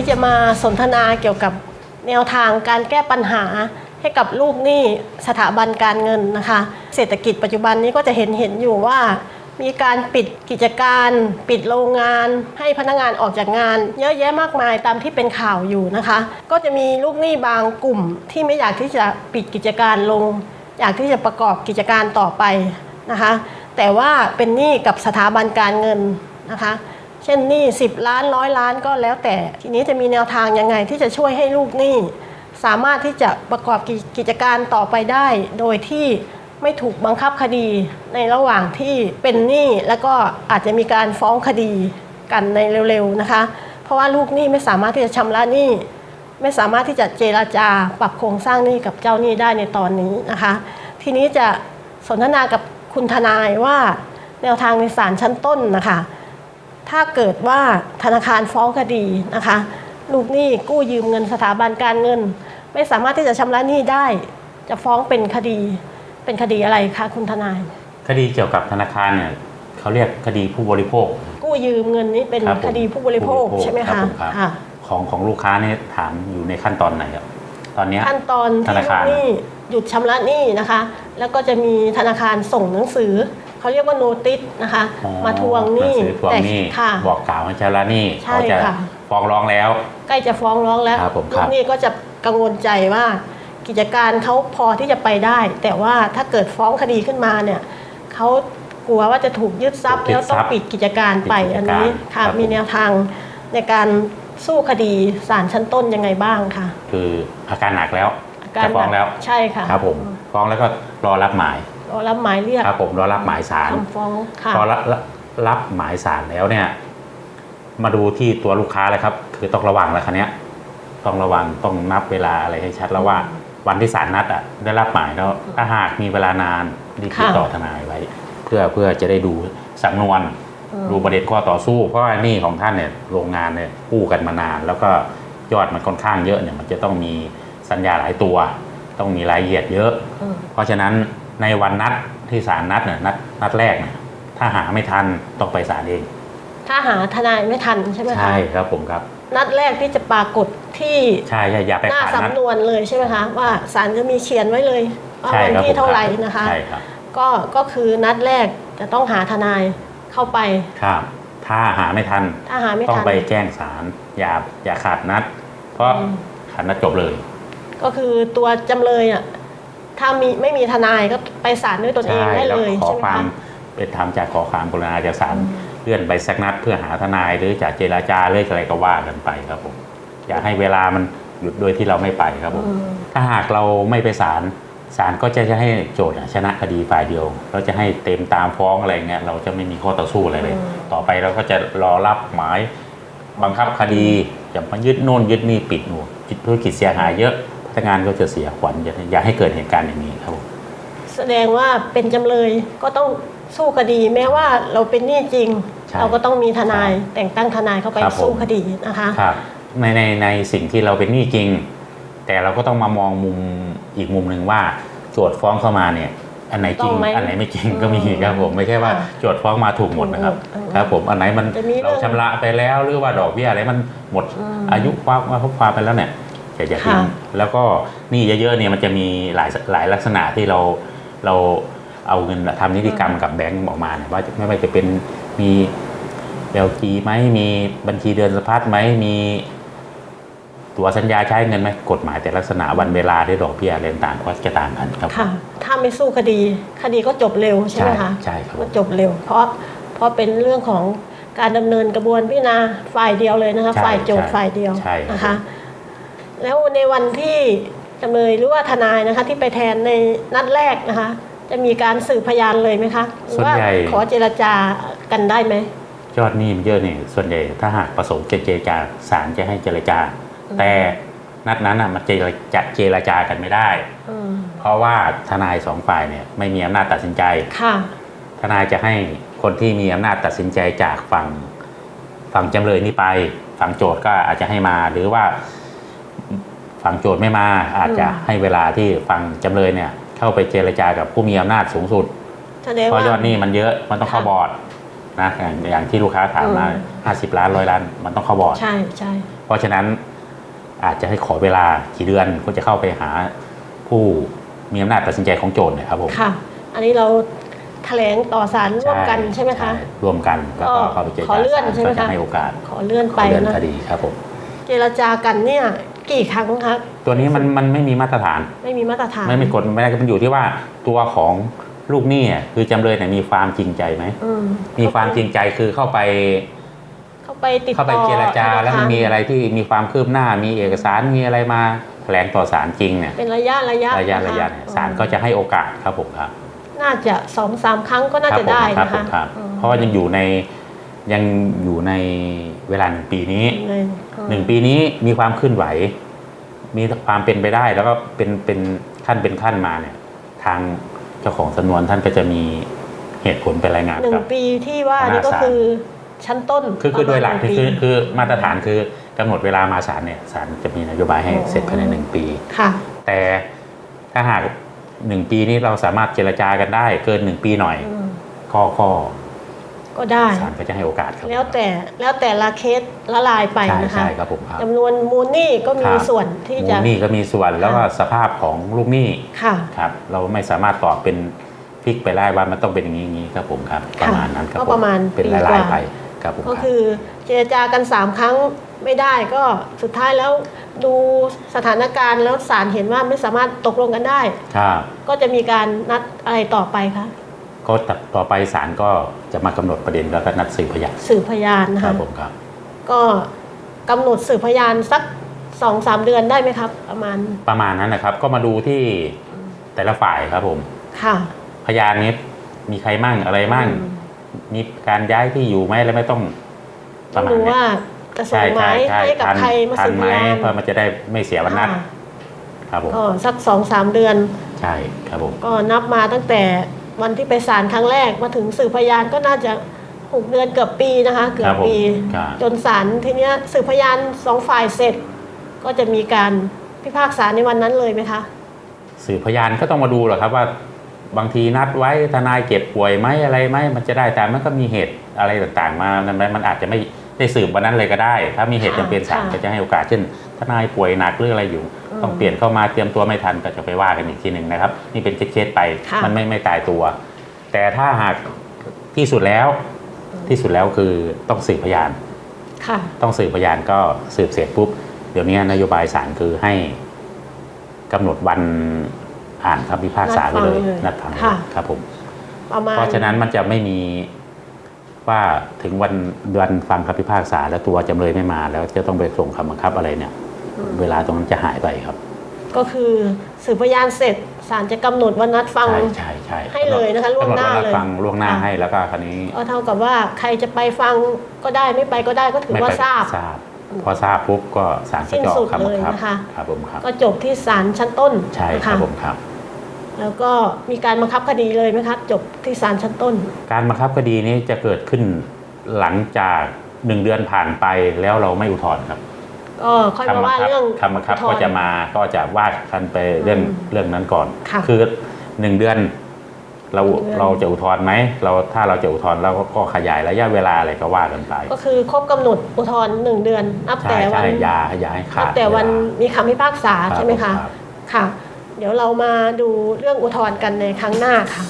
นี้จะมาสนทนาเกี่ยวกับแนวทางการแก้ปัญหาให้กับลูกหนี้สถาบันการเงินนะคะ เศรษฐกิจปัจจุบันนี้ก็จะเห็นเห็นอยู่ว่า มีการปิดกิจการ ปิดโรงงาน ให้พนักงานออกจากงาน เยอะแยะมากมายตามที่เป็นข่าวอยู่นะคะ ก็จะมีลูกหนี้บางกลุ่มที่ไม่อยากที่จะปิดกิจการลง อยากที่จะประกอบกิจการต่อไปนะคะ แต่ว่าเป็นหนี้กับสถาบันการเงินนะคะ เช่นหนี้10 ล้านร้อยล้านก็แล้วแต่ ทีนี้จะมีแนวทางยังไงที่จะช่วยให้ลูกหนี้ สามารถที่จะประกอบกิจการต่อไปได้ โดยที่ไม่ถูกบังคับคดีในระหว่างที่เป็นหนี้แล้วก็อาจจะมีการฟ้องคดีกันในเร็วๆนะคะ เพราะว่าลูกหนี้ไม่สามารถที่จะชำระหนี้ไม่สามารถที่จะเจราจาปรับโครงสร้างหนี้กับเจ้าหนี้ได้ในตอนนี้นะคะ ทีนี้จะสนทนากับคุณทนายว่าแนวทางในศาลชั้นต้นนะคะ ถ้าเกิดว่าธนาคารฟ้องคดีนะคะลูกหนี้กู้ยืมเงินสถาบันการเงิน ไม่สามารถที่จะชำระหนี้ได้ จะฟ้องเป็นคดีเป็นคดีอะไรคะคุณทนาย คดีเกี่ยวกับธนาคารเนี่ยเขาเรียกคดีผู้บริโภค กู้ยืมเงินนี้เป็นครับผมคดีผู้บริโภคผู้บริโภคใช่ไหมครัคะบผมครับค่ะของของลูกค้าเนี่ยถามอยู่ในขั้นตอนไหนครับตอนเนี้ยขั้นตอนธที่นาลูคากรหนี้หยุดชำระหนี้นะคะ แล้วก็จะมีธนาคารส่งหนังสือ เขาเรียกว่าโนติสนะคะ อ๋อมาทวงหนี้นังสือทวงหนี้ค่ะ บอกกล่าวให้ชำระหนี้ใช่เขาจะค่ะ ฟ้องร้องแล้ว ใกล้จะฟ้องร้องแล้วครับผมคลูรับกหนี้ก็จะกังวลใจว่า กิจการเขาพอที่จะไปได้ แต่ว่าถ้าเกิดฟ้องคดีขึ้นมาเนี่ยเขากลัวว่าจะถูกยึดทรัพย์ถูกยึแล้ดวต้องทรัพย์ปิดกิจการไปปิดกิจการอันนี้ค่ะครับผม มีแนวทางในการสู้คดีศาลชั้นต้นยังไงบ้างค่ะคืออาการหนักแล้วอาการจะฟ้องแล้ว ใช่ค่ะ ครับผมฟ้องแล้วก็รอรับหมาย รอรับหมายเรียกครับผมรอรับหมายศาลคำฟ้องค่ะพอรับรับรับหมายศาลแล้วเนี่ย มาดูที่ตัวลูกค้าเลยครับ คือต้องระวังแล้วคันนี้ยต้องระวังต้องนับเวลาอะไรให้ชัดแล้วว่า วันที่ศาลนัดอะได้รับหมายแล้วถ้าหากมีเวลานานรีบติดต่อทนายไว้ เพื่อเพื่อจะได้ดูสำนวนอืมดูประเด็นข้อต่อสู้ เพราะว่าหนี่ของท่านเนี่ยโรงงานเนี่ยกู้กันมานาน แล้วก็ยอดมันค่อนข้างเยอะเนี่ยมันจะต้องมีสัญญาหลายตัว ต้องมีรายละเอียดเยอะอืมเพราะฉะนั้น ในวันนัดที่ศาลนัดเนี่ยนัดนัดแรกเนี่ยถ้าหาไม่ทันต้องไปศาลเอง ถ้าหาทนายไม่ทันใช่ไหมคะใช่ครับผมครับ นัดแรกที่จะปรากฏที่ใช่ใช่อย่าไปหน้าขาดนัด สำนวนเลยใช่ไหมคะว่าศาลจะมีเขียนไว้เลยว่าใช่วันครับที่ผม เท่าไหร่รับนะคะ ใช่ครับก็ก็คือนัดแรกจะต้องหาทนายเข้าไปครับ ถ้าหาไม่ทันถ้าหาไม่ต้องทัน ไปแจ้งศาลอย่าอย่าขาดนัด เพราะอืม ขาดนัดจบเลย ก็คือตัวจำเลยอะ ถ้ามีไม่มีทนายก็ไปศาลด้วยตนเองใช่ได้แล้วเลยขอใช่ไหมความคะ เป็นธรรมจากขอความกรุณาจากศาลอืมเลื่อนไปสักนัดเพื่อหาทนายหรือจะเจราจาเรื่องอะไรก็ว่ากันไปครับผมอย่าให้เวลามันหยุดโดยที่เราไม่ไปครับผมอืม ถ้าหากเราไม่ไปศาลศาลก็จะให้โจทย์อะชนะคดีฝ่ายเดียว เราจะให้เต็มตามฟ้องอะไรเงี้ยเราจะไม่มีข้อต่อสู้อะไรเลยอืมต่อไปเราก็จะรอรับหมายบังคับคดีจะมายึดโน่นยึดนี่ปิดหนูธุรกิจเสียหายเยอะพนั กงานก็จะเสียขวัญอย่าอย่าให้เกิดเหตุการณ์อย่างนี้ครับผมแสดงว่าเป็นจำเลยก็ต้องสู้คดีแม้ว่าเราเป็นหนี้จริงใช่เราก็ต้องมีทนายแต่งตั้งทนายเข้าไปครับผมสู้คดีนะคะครับในในในสิ่งที่เราเป็นหนี้จริง แต่เราก็ต้องมามองมุมอีกมุมหนึ่งว่า โจทย์ฟ้องเข้ามาเนี่ย อันไหนจริงต้องไหมอันไหนไม่จริงก็มีอืมครับผมไม่ใช่ว่าค่ะโจทย์ฟ้องมาถูกหมดนะครับถูกหมดครับผมอันไหนมันจะมีเรื่เราองชำระไปแล้วหรือว่าดอกเบี้ยอะไรมันหมดอืมอายุความว่าเขาความไปแล้วเนี่ย อย่าอย่าทิ้งค่ะแล้วก็หนี่เยอะๆเนี่ยมันจะมีหลายหลายลักษณะที่เราเราเอาเงินทำนิติกรรมกับแบงก์ออกมาเนี่ยว่าไม่ว่าจะเป็นมีเบลจีไหมมีบัญชีเดือนสะพัดไหมมีตัวสัญญาใช้เงินไหมกฎหมายแต่ลักษณะวันเวลาที่ดอกเบี้ยอะไรต่างๆก็จะต่างกันครับค่ะถ้าไม่สู้คดีคดีก็จบเร็วใช่ไหมคะใช่ครับผก็มจบเร็ว เพราะเพราะเป็นเรื่องของการดำเนินกระบวนพิจารณาฝ่ายเดียวเลยนะคะใช่ฝ่ายโจทย์ใช่ฝ่ายเดียวใช่ครับนะคะ แล้วในวันที่จำเลยหรือว่าทนายนะคะ ที่ไปแทนในนัดแรกนะคะ จะมีการสืบพยานเลยไหมคะหรือส่วนว่าใหญ่ ขอเจรจากันได้ไหม ยอดหนี้มันเยอะเนี่ยส่วนใหญ่ถ้าหากประสงค์จะเจรจาศาลจะให้เจรจา อืม แต่นัดนั้นอะมันเจรจะเจรจากันไม่ได้ อืมเพราะว่าทนายสองฝ่ายเนี่ยไม่มีอำนาจตัดสินใจ ค่ะ ทนายจะให้คนที่มีอำนาจตัดสินใจจากฝั่งฝั่งจำเลยนี่ไป ฝั่งโจทย์ก็อาจจะให้มา หรือว่า ฝั่งโจทย์ไม่มาอาจจะอืมให้เวลาที่ฝั่งจำเลยเนี่ยเข้าไปเจรจากับผู้มีอำนาจสูงสุดแสดงเพราะว่ายอดหนี้มันเยอะมันต้องเข้าค่ะบอร์ดนะอย่างอย่างที่ลูกค้าถามมาอืมห้าสิบล้านร้อยล้านมันต้องเข้าบอร์ดใช่ใช่พเพราะฉะนั้นอาจจะให้ขอเวลากี่เดือนก็จะเข้าไปหาผู้มีอำนาจตัดสินใจของโจทย์เนะครับผมค่ะ อันนี้เราแถลงต่อศาลร่วมกันใช่ไหมคะร่วมกันแล้วก็เข้าไปเจรขอจาเลื่อนใช่ไหมก็จะคะให้โอกาสขอเลื่อนขไปอเลื่อนนะคดีครับผมเจรจากันเนี่ย กี่ครั้งคะตัวนี้มันมันไม่มีมาตรฐาน ไม่มีมาตรฐานไม่ไม่กฎไม่ได้มันอยู่ที่ว่าตัวของลูกหนี้อะคือจำเลยเนี่ยมีความจริงใจไหมอืมมีความจริงใจคือเข้าไป เข้าไปติดต่อเข้าไปเจรจาธนาคารแล้วมันมีอะไรที่มีความคืบหน้า มีเอกสารมีอะไรมาแถลงต่อศาลจริงเนี่ยเป็นระยะระยะระยะนคระยะเนี่ยศาลก็จะให้โอกาสครับผมครับ น่าจะสองสามครั้งก็น่าครัจะผมได้ครับนะผคะมครับอืมเพราะว่ายังอยู่ในยังอยู่ใน เวลาหนึ่งปีนี้เลยอืมหนึ่งปีนี้มีความเคลื่อนไหว มีความเป็นไปได้แล้วก็เป็นเป็นขั้นเป็นขั้นมาเนี่ย ทางเจ้าของสำนวนท่านก็จะมีเหตุผลเป็นรายงานหนึ่งกับปีที่ว่านี่ก็หน้าศาลคือชั้นต้นคือคือโดยหลักประคือมาณคือนึ่งปีคือมาตรฐานคือกำหนดเวลามาศาลเนี่ยศาลจะมีนโยบายให้อ๋อเสร็จภายในหนึ่งปีค่ะ แต่ถ้าหากหนึ่งปีนี้เราสามารถเจรจากันได้ เกินหนึ่งปีหน่อยอืมก็ก็ ก็ได้ ศาลก็จะให้โอกาสครับแล้วแต่แล้วแต่ละเคสละลายไปใช่นะคะใช่ครับผมครับ จำนวนมูลหนี้ก็มีครับ ส่วนที่มูจะ ลหนี้ก็มีส่วนแล้วก็สภาพของลูกหนี้ค่ะ ครับเราไม่สามารถตอบเป็นฟิกไปได้ว่ามันต้องเป็นอย่างนี้อย่างนี้ครับผมครับประมาณนั้นครับก็ผประมาณเป็นปีรายกว่าๆไปครับผมก็ครับ คือเจรจากันสามครั้งไม่ได้ก็สุดท้ายแล้วดูสถานการณ์แล้วศาลเห็นว่าไม่สามารถตกลงกันได้ ครับก็จะมีการนัดอะไรต่อไปคะ ก็ต่อไปศาลก็จะมากำหนดประเด็นแล้วก็นัดสืบพยานสืบพยานนะครัคะบผมครับ ก็กำหนดสืบพยานสักสองสามเดือนได้ไหมครับ ประมาณประมาณนั้นนะครับ ก็มาดูที่แต่ละฝ่ายครับผม ค่ะ พยานนี้มีใครมั่งอะไรมั่งอืมมีการย้ายที่อยู่ไหมแล้วไม่ต้องปต้อระงมาณดูเนี้ยว่าจะส่ใช่งไหมใช่ใช่ให้กับทันใครมาทันสืบไหพมยานเพื่อมันจะได้ไม่เสียวันนัดค่ะครับผมก็สักสองสามเดือน ใช่ครับผมก็นับมาตั้งแต่ วันที่ไปศาลครั้งแรกมาถึงสืบพยานก็น่าจะหกเดือนเกือบปีนะคะเกือบปีครับ จนศาลทีเนี้ยสืบพยานสองฝ่ายเสร็จ ก็จะมีการพิพากษาในวันนั้นเลยไหมคะสืบพยานก็ต้องมาดูหรอกครับว่าบางทีนัดไว้ทนายเก็บป่วยไหมอะไรไหมมันจะได้แต่มันก็มีเหตุอะไรต่างๆ มามันมันอาจจะไม่ได้สืบวันนั้นเลยก็ได้ ถ้ามีเหตุค่ะจำเป็นศาลค่ะก็จะให้โอกาสเช่น ทนายป่วยหนักหรืออะไรอยู่อืม ต้องเปลี่ยนเข้ามาเตรียมตัวไม่ทันก็จะไปว่ากันอีกทีหนึ่งนะครับ นี่เป็นเคสๆไปค่ะมันไม่ไม่ตายตัว แต่ถ้าหากที่สุดแล้วที่สุดแล้วคือต้องสืบพยานค่ะต้องสืบพยานก็สืบเสร็จปุ๊บเดี๋ยวนี้นโยบายศาลคือให้กำหนดวันอ่านคำพิพากษาไปเลยนันัดดฟัฟังงเลยเลยค่ะครับผมประมาณเพราะฉะนั้นมันจะไม่มีว่าถึงวันวันฟังคำพิพากษาแล้วตัวจำเลยไม่มา แล้วจะต้องไปส่งคำบังคับอะไรเนี่ยอืม เวลาตรงนั้นจะหายไปครับ ก็คือสืบพยานเสร็จศาลจะกำหนดวันนัดฟัง ใช่ใช่ใช่ให้เลยนะคะล่วงหน้ากำดดเลยฟังล่วงหน้าค่ะให้แล้วก็คราวนี้ก็เท่ากับว่าใครจะไปฟังก็ได้ไม่ไปก็ได้ก็ถือไม่ว่าไปทราบ ทราบ พอทราบปุ๊บก็ศาลก็สิ้นจะอสุอดกคำบังคับเลยนะคะ ครับผมครับ ก็จบที่ศาลชั้นต้นใช่นะครัคะบผมครับ แล้วก็มีการบังคับคดีเลยไหมคะจบที่ศาลชั้นต้น การบังคับคดีนี้จะเกิดขึ้นหลังจากหนึ่งเดือนผ่านไปแล้วเราไม่อุทธรณ์ครับ ก็ค่อยมาคำบัว่างคับเรื่องคำบังคับอุทธก็รณ์จะมาก็จะว่ากันไปเรื่องอืมเรื่องนั้นก่อนค่ะอหนึ่งเดือน เราหนึ่งเดือนเราจะอุทธรณ์ไหมเราถ้าเราจะอุทธรณ์เราก็ก็ขยายระยะเวลาอะไรก็ว่ากันไป ก็คือครบกำหนดอุทธรณ์หนึ่งเดือนนับใช่แต่วัใช่นอยาอยาให้ขานัดบแต่วันเวลามีคำพิพากษารับใช่ไหมคะรับค่ะ เดี๋ยวเรามาดูเรื่องอุทธรณ์กันในครั้งหน้าค่ะ